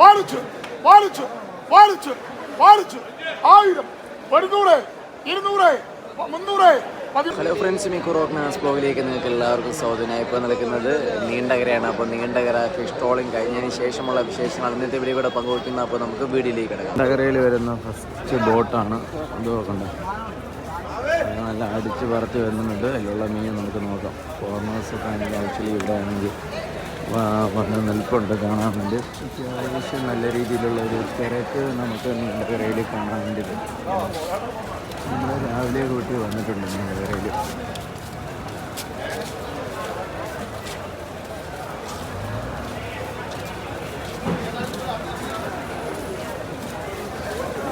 പാലിച്ചു പാലിച്ചു പാലിച്ചു പാലിച്ചു ആയിരം ഒരുന്നൂറ് ഇരുന്നൂറ് മുന്നൂറ് ഹലോ ഫ്രണ്ട്സ് മീ മാസ് ബ്ലോഗിലേക്ക് നിങ്ങൾക്ക് എല്ലാവർക്കും സ്വാഗതം. ഇപ്പോൾ നിൽക്കുന്നത് നീണ്ടകരയാണ്. അപ്പോൾ നീണ്ടകര ഫിഷ് ട്രോളിംഗ് കഴിഞ്ഞതിന് ശേഷമുള്ള വിശേഷങ്ങൾ ഇന്നത്തെ വീഡിയോ കൂടെ പങ്കുവയ്ക്കുന്ന അപ്പോൾ നമുക്ക് വീഡിയോയിലേക്ക് കിടക്കാം. നീണ്ടകരയിൽ വരുന്ന ഫസ്റ്റ് ബോട്ടാണ് ഇത് നോക്കണ്ട നല്ല അടിച്ച് പറത്ത് വരുന്നുണ്ട്. അതിലുള്ള മീൻ നമുക്ക് നോക്കാം. ഫോർമേഴ്സൊക്കെ ആണെങ്കിൽ ആക്ച്വലി ഇവിടെ ആണെങ്കിൽ വന്ന് നിൽപ്പുണ്ട് കാണാൻ വേണ്ടി. അത്യാവശ്യം നല്ല രീതിയിലുള്ള ഒരു തിരക്ക് നമുക്ക് നീണ്ടകരയിൽ കാണാൻ വേണ്ടി നമ്മൾ രാവിലെ കൂട്ടി വന്നിട്ടുണ്ട് നീണ്ടകരയിൽ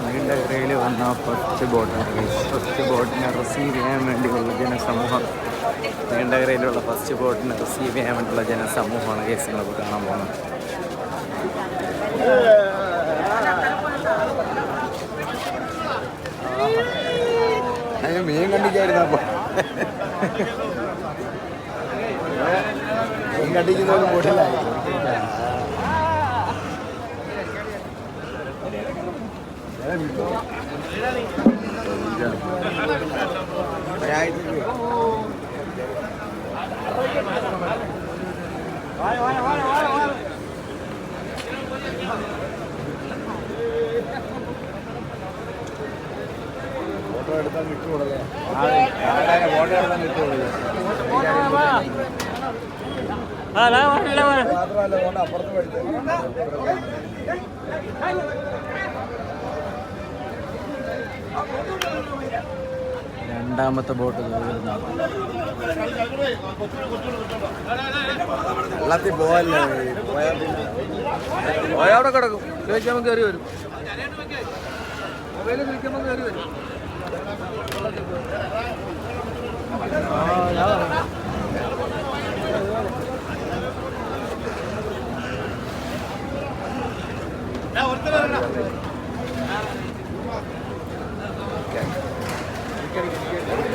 നീണ്ടകരയിൽ വന്ന ഫസ്റ്റ് ബോട്ടാണ് ഫസ്റ്റ് ബോട്ടിനെ റിസീവ് ചെയ്യാൻ വേണ്ടിയുള്ള ജനസമൂഹം. നീണ്ടകരയിലുള്ള ഫസ്റ്റ് ബോട്ടിനെ റിസീവ് ചെയ്യാൻ വേണ്ടിയുള്ള ജനസമൂഹമാണ് കേസ് നമുക്ക് കാണാൻ പോകുന്നത്. മീൻ കണ്ടിക്കായിരുന്നു അപ്പൊ മീൻ കണ്ടിക്കുന്ന ബോട്ടിലായി ഫോട്ടോ എടുത്താൽ കിട്ടുകൂടല്ലേ ഫോട്ടോ എടുത്താൽ കിട്ടുകൂടല്ലേ മാത്രമല്ല അപ്പുറത്ത് പഠിത്തേ രണ്ടാമത്തെ ബോട്ട് വെള്ളത്തിൽ പോവല്ലേ? പോയാൽ അവിടെ കിടക്കും. ചോദിക്കുമ്പോൾ കയറി വരും. മൊബൈലിൽ വിളിക്കുമ്പോൾ കയറി വരും. അയ്യായിരം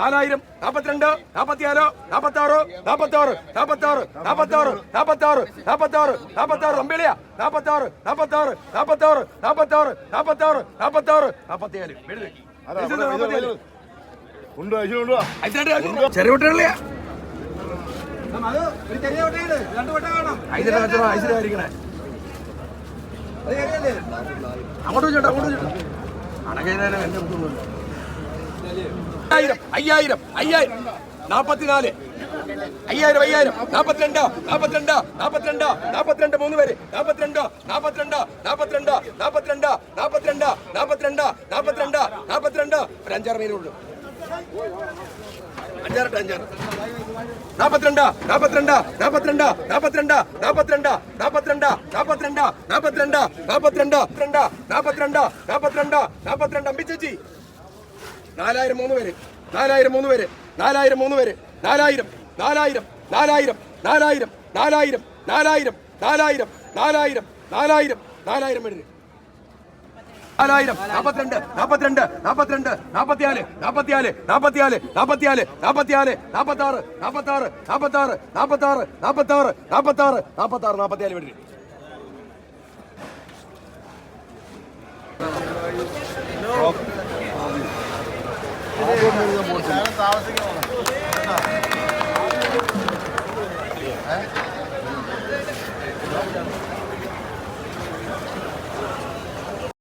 നാലായിരം നാൽപ്പത്തിരണ്ട് നാൽപ്പത്തിയാറ് നാൽപ്പത്താറ് നാൽപ്പത്താറ് നാൽപ്പത്താറ് നാൽപ്പത്താറ് നാൽപ്പത്താറ് നാൽപ്പത്താറ് നാൽപ്പത്താറ് തമ്പിളിയ നാൽപ്പത്താറ് നാൽപ്പത്താറ് നാൽപ്പത്താറ് നാൽപ്പത്താറ് നാൽപ്പത്താറ് നാൽപ്പത്താറ് നാൽപ്പത്തിയാൽ ചെറിയ കുട്ടികളിയാ അങ്ങോട്ട് ചേട്ടാ അങ്ങോട്ട് ചേട്ടാ അണകേതാനും എന്റെ ബുദ്ധിമുട്ടില്ല അയ്യായിരം അയ്യായിരം അയ്യായിരം നാപ്പത്തിനാല് അയ്യായിരം അയ്യായിരം നാപ്പത്തിരണ്ട് നാപ്പത്തിരണ്ട് നാപ്പത്തിരണ്ട് നാപ്പത്തിരണ്ട് മൂന്ന് പേര് നാപ്പത്തിരണ്ട് നാപ്പത്തിരണ്ട് നാപ്പത്തിരണ്ട് നാപ്പത്തിരണ്ട് നാപ്പത്തിരണ്ട് നാപ്പത്തിരണ്ട് നാപ്പത്തിരണ്ട് നാപ്പത്തിരണ്ട് ഒരു അഞ്ചാറ് മീനുള്ളൂ അഞ്ചാറ് നാപ്പത്തിരണ്ട് നാപ്പത്തിരണ്ട് നാപ്പത്തിരണ്ട് നാപ്പത്തിരണ്ട് നാപ്പത്തിരണ്ട് നാപ്പത്തിരണ്ട് നാപ്പത്തിരണ്ട് നാപ്പത്തിരണ്ട് നാപ്പത്തിരണ്ട് രണ്ട് നാപ്പത്തിരണ്ട് നാപ്പത്തിരണ്ട് നാപ്പത്തിരണ്ട് അമ്പിച്ചേച്ചി നാലായിരം മൂന്ന് പേര്. നാലായിരം മൂന്ന് പേര്. നാലായിരം മൂന്ന് പേര്. നാലായിരം. നാലായിരം. നാലായിരം. നാലായിരം. നാലായിരം. നാലായിരം. നാലായിരം. നാലായിരം. നാലായിരം. നാലായിരം പേര്. നാലായിരം. നാപ്പത്തിരണ്ട്. നാപ്പത്തിരണ്ട്. നാപ്പത്തിരണ്ട്. നാപ്പത്തിനാല് നാപ്പത്തിനാല് നാപ്പത്തിനാല് നാപ്പത്തിനാല് നാപ്പത്തിനാല് നാപ്പത്താറ്. നാപ്പത്താറ്. നാപ്പത്താറ്. നാപ്പത്താറ്. നാപ്പത്താറ്. നാപ്പത്താറ്. നാപ്പത്താറ്. നാപ്പത്തിനാല് പേര്.